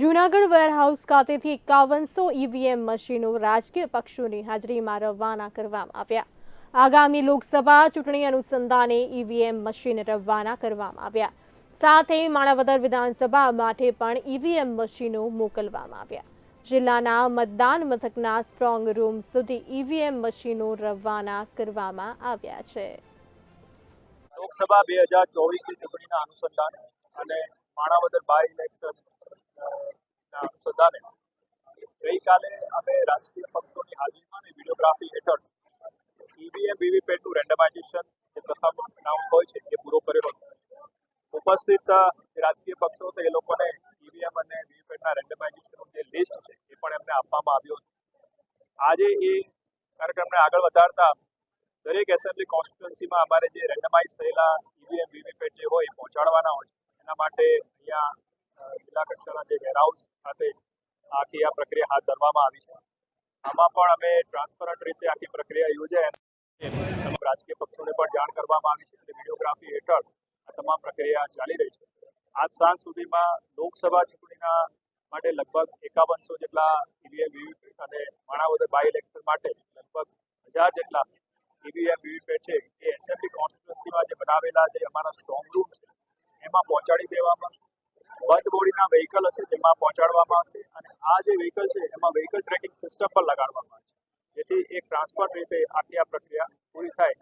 Junagadh warehouse ખાતેથી એકાવનસો EVM મશીનો રાજકીય પક્ષોની હાજરીમાં રવાના કરવામાં આવ્યા. આગામી લોકસભા ચૂંટણી અનુસંધાને ઈવીએમ મશીન રવાના કરવામાં આવ્યા. સાથે માણાવદર વિધાનસભા માટે પણ ઈવીએમ મશીનો મોકલવામાં આવ્યા. જિલ્લાના મતદાન મથકના સ્ટ્રોંગ રૂમ સુધી ઈવીએમ મશીનો રવાના કરવામાં આવ્યા છે. લોકસભા બે હજાર ચોવીસની ચૂંટણીના અનુસંધાને અને માણાવદર બાય ઇલેક્શન ના ગઈકાલે અમે રાજકીય પક્ષોની હાજરીમાં અને વિડીયોગ્રાફી હેઠળ ઈવીએમ વીવીપેટનું રેન્ડમાઇઝેશન જે પ્રથમ રાઉન્ડ હોય છે, એ પૂરો કર્યો હતો. ઉપસ્થિત રાજકીય પક્ષો હતા, એ લોકોને ઈવીએમ અને વીવીપેટના રેન્ડમાઇઝેશનનું જે લિસ્ટ છે, એ પણ એમને આપવામાં આવ્યું હતું. આજે એ કાર્યક્રમને આગળ વધારતા દરેક એસેમ્બલી કોન્સ્ટિટ્યુન્સીમાં અમારે જે રેન્ડમાઇઝ થયેલા ઈવીએમ વીવીપેટ જે હોય, એ પહોંચાડવાના હોય છે. એના માટે અહીંયા જિલ્લા કક્ષાના જે વેરહાઉસ ખાતે આખી આ પ્રક્રિયા હાથ ધરવામાં આવી છે. આમાં પણ અમે ટ્રાન્સપરન્ટ રીતે આખી પ્રક્રિયા યોજાય તમામ રાજકીય પક્ષોને પણ જાણ કરવામાં આવી છે અને વિડીયોગ્રાફી હેઠળ આ તમામ પ્રક્રિયા ચાલી રહી છે. આજ સાંજ સુધીમાં લોકસભા ચૂંટણીના માટે લગભગ એકાવનસો જેટલા ઈવીએમ વીવીપેટ અને માણાવદર બાય ઇલેક્શન માટે લગભગ હજાર જેટલા ઈવીએમ વીવીપેટ છે એ એસએમબી કોન્સ્ટિટ્યુન્સીમાં જે બનાવેલા જે અમારા સ્ટ્રોંગ રૂમ છે, એમાં પહોંચાડી દેવામાં બંધ બોડીના વ્હીકલ હશે તેમાં પહોંચાડવામાં આવશે અને આ જે વ્હીકલ છે એમાં વ્હીકલ ટ્રેકિંગ સિસ્ટમ પર લગાડવામાં આવશે. જેથી એક ટ્રાન્સપોર્ટ રીતે આખી આ પ્રક્રિયા પૂરી થાય.